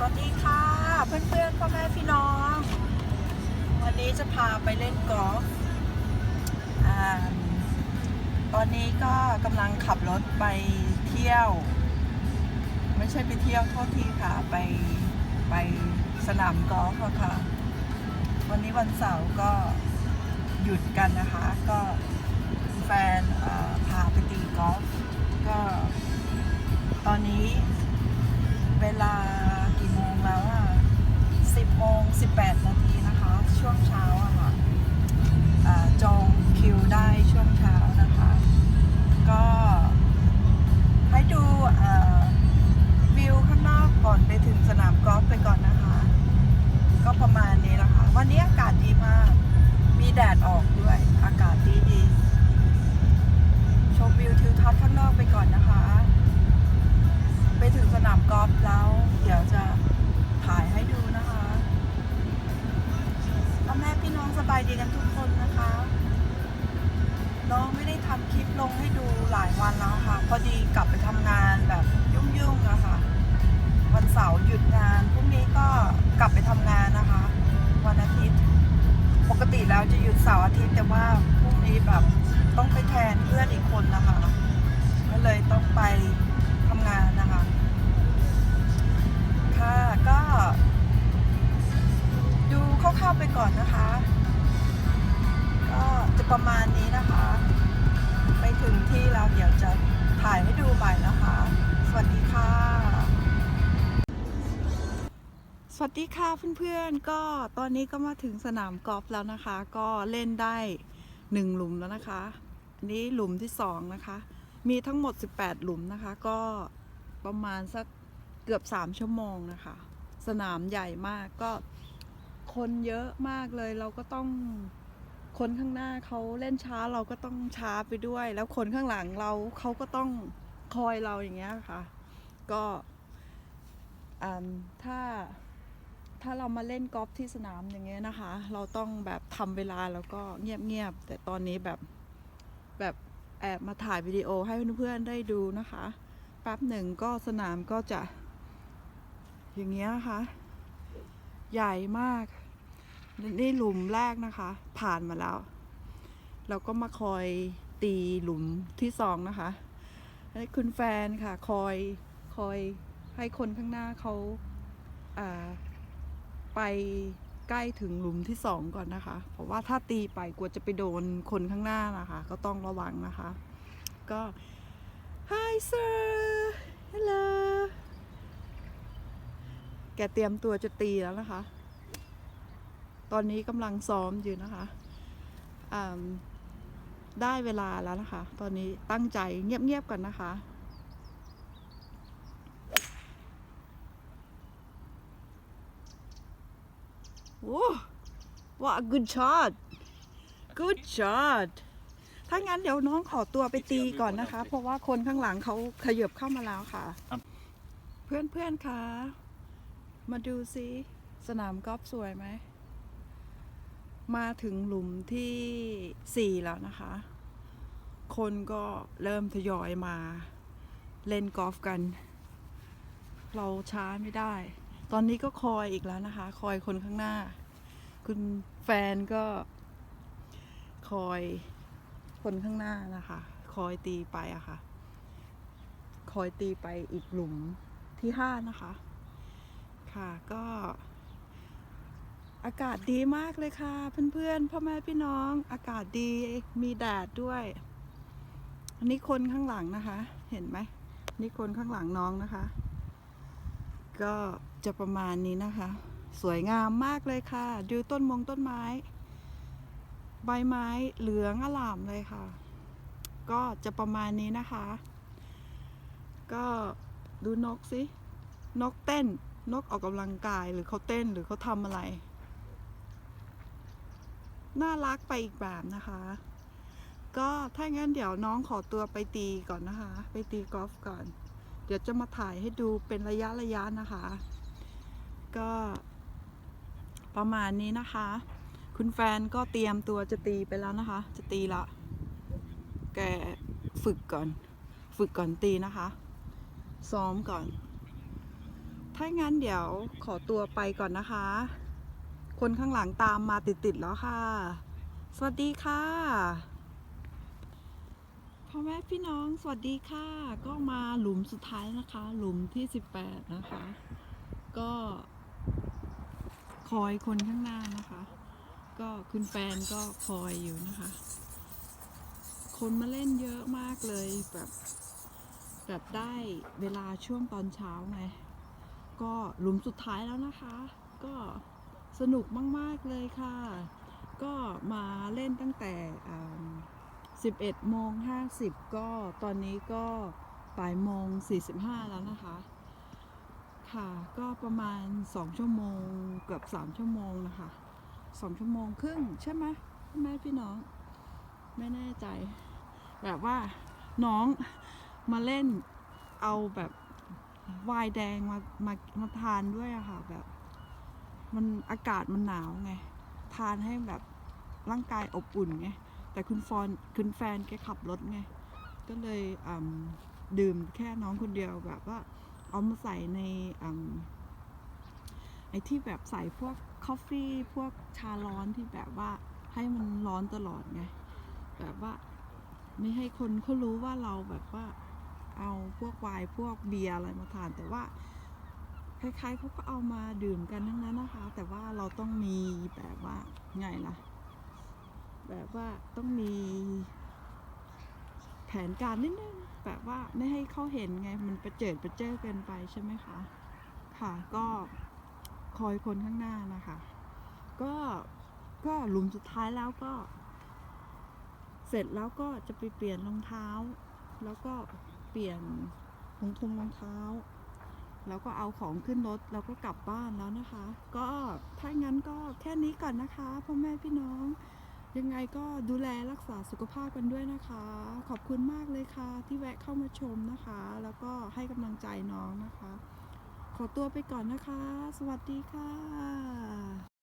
สวัสดีค่ะ เพื่อนๆพ่อแม่พี่น้อง วันนี้จะพาไปเล่นกอล์ฟตอนนี้ก็กำลังขับรถไปเที่ยว ไม่ใช่ไปเที่ยวโทษทีค่ะ ไปไปสนามกอล์ฟค่ะ วันนี้วันเสาร์ก็หยุดกันนะคะ ก็แฟนพาไปตีกอล์ฟ ปลงให้ดูหลายวันแล้วค่ะ พอดีกลับไปทำงานแบบยุ่งๆนะคะ วันเสาร์หยุดงานพรุ่งนี้ก็กลับไปทำงานนะคะ วันอาทิตย์ ปกติแล้วจะหยุดเสาร์อาทิตย์แต่ว่าพรุ่งนี้แบบต้องไปแทนเพื่อนอีกคนนะคะ ก็เลยต้องไปทำงานนะคะ ค่ะก็ ดูคร่าวๆไปก่อนนะคะ ก็จะประมาณนี้นะคะ ไปถึงที่แล้วเดี๋ยวจะถ่ายให้ดูใหม่นะคะ สวัสดีค่ะ สวัสดีค่ะเพื่อนๆ ก็ตอนนี้ก็มาถึงสนามกอล์ฟแล้วนะคะ ก็เล่นได้หนึ่งหลุมแล้วนะคะ อันนี้หลุมที่สองนะคะ มีทั้งหมด 18 หลุมนะคะ ก็ประมาณสักเกือบ 3 ชั่วโมงนะคะ สนามใหญ่มากก็คนเยอะมากเลยเราก็ต้อง คนข้างหน้าเขาเล่นช้าเราก็ต้องช้าไปด้วย แล้วคนข้างหลังเราเขาก็ต้องคอยเราอย่างเงี้ยค่ะ ก็อ่าถ้าถ้าเรามาเล่นกอล์ฟที่สนามอย่างเงี้ยนะคะ เราต้องแบบทำเวลาแล้วก็เงียบๆแต่ตอนนี้แบบแบบแอบมาถ่ายวิดีโอให้เพื่อนๆได้ดูนะคะแป๊บหนึ่งก็สนามก็จะ อย่างเงี้ยนะคะใหญ่มาก นี่หลุมแรกนะคะ ผ่านมาแล้ว เราก็มาคอยตีหลุมที่สองนะคะให้คุณแฟนค่ะ คอยคอยให้คนข้างหน้าเขาอ่าไปใกล้ถึงหลุมที่สองก่อนนะคะ เพราะว่าถ้าตีไปกลัวจะไปโดนคนข้างหน้านะคะ ก็ต้องระวังนะคะ ก็ Hi sir hello แกเตรียมตัวจะตีแล้วนะคะ ตอนนี้กำลังซ้อมอยู่นะคะอ่าได้เวลาแล้วนะคะ ตอนนี้ตั้งใจเงียบๆก่อนนะคะโอ้ what a good shot good shot ถ้างั้นเดี๋ยวน้องขอตัวไปตีก่อนนะคะ เพราะว่าคนข้างหลังเขาขยับเข้ามาแล้วค่ะครับเพื่อนเพื่อนๆคะมาดูซิสนามกอล์ฟสวยไหม มาถึงหลุมที่สี่แล้วนะคะ คนก็เริ่มทยอยมาเล่นกอล์ฟกัน เราช้าไม่ได้ ตอนนี้ก็คอยอีกแล้วนะคะ คอยคนข้างหน้า คุณแฟนก็คอยคนข้างหน้านะคะ คอยตีไปอะค่ะ คอยตีไปอีกหลุมที่ห้านะคะ ค่ะก็ อากาศดีมากเลยค่ะ เพื่อนๆพ่อแม่พี่น้อง อากาศดีมีแดดด้วยอันนี้คนข้างหลังนะคะ เห็นไหมนี่คนข้างหลังน้องนะคะ ก็จะประมาณนี้นะคะ สวยงามมากเลยค่ะ ดูต้นมงต้นไม้ ใบไม้เหลืองอลามเลยค่ะ ก็จะประมาณนี้นะคะ ก็ดูนกสินกเต้นนกออกกำลังกายหรือเขาเต้นหรือเขาทำอะไร น่ารักไปอีกแบบนะคะ ก็ถ้างั้นเดี๋ยวน้องขอตัวไปตีก่อนนะคะ ไปตีกอล์ฟก่อน เดี๋ยวจะมาถ่ายให้ดูเป็นระยะระยะนะคะ ก็ประมาณนี้นะคะ คุณแฟนก็เตรียมตัวจะตีไปแล้วนะคะ จะตีละ แกฝึกก่อน ฝึกก่อนตีนะคะ ซ้อมก่อน ถ้างั้นเดี๋ยวขอตัวไปก่อนนะคะ คนข้างหลังตามมาติดๆแล้วค่ะ สวัสดีค่ะพ่อแม่พี่น้องสวัสดีค่ะ ก็มาหลุมสุดท้ายนะคะ หลุมที่ 18 นะคะ ก็คอยคนข้างหน้านะคะ ก็คุณแฟนก็คอยอยู่นะคะ คนมาเล่นเยอะมากเลยแบบแบบได้เวลาช่วงตอนเช้าไง ก็หลุมสุดท้ายแล้วนะคะ ก็ สนุกมาก ๆ เลยค่ะ ก็มาเล่นตั้งแต่ 11โมง50 ก็ตอนนี้ก็บ่ายโมง 45 แล้วนะคะ ค่ะก็ประมาณ 2 ชั่วโมงเกือบ 3 ชั่วโมงนะคะ2ชั่วโมงครึ่งใช่ไหมแม่พี่น้อง ไม่แน่ใจ แบบว่าน้องมาเล่นเอาแบบวน์แดงมามามาทานด้วยอะค่ะแบบ มันอากาศมันหนาวไง ทานให้แบบร่างกายอบอุ่นไง แต่คุณฟอนคุณแฟนแกขับรถไง ก็เลยดื่มแค่น้องคนเดียวแบบว่าเอามาใส่ในอไอ้ที่แบบใส่พวกคอฟฟี่พวกชาร้อนที่แบบว่าให้มันร้อนตลอดไง แบบว่าไม่ให้คนเขารู้ว่าเราแบบว่าเอาพวกไวน์พวกเบียร์อะไรมาทานแต่ว่า คล้ายๆเขาก็เอามาดื่มกันทั้งนั้นนะคะ แต่ว่าเราต้องมีแบบว่าไงล่ะ แบบว่าต้องมี แผนการนิดนึงแบบว่าไม่ให้เขาเห็นไงมันประเจิดประเจ้อเกินไปใช่ไหมคะค่ะก็คอยคนข้างหน้านะคะ ก็ก็หลุมสุดท้ายแล้วก็ เสร็จแล้วก็จะไปเปลี่ยนรองเท้า แล้วก็เปลี่ยนรองทุงรองเท้า แล้วก็เอาของขึ้นรถแล้วก็กลับบ้านแล้วนะคะ ก็ถ้างั้นก็แค่นี้ก่อนนะคะพ่อแม่พี่น้อง ยังไงก็ดูแลรักษาสุขภาพกันด้วยนะคะ ขอบคุณมากเลยค่ะ ที่แวะเข้ามาชมนะคะ แล้วก็ให้กำลังใจน้องนะคะ ขอตัวไปก่อนนะคะ สวัสดีค่ะ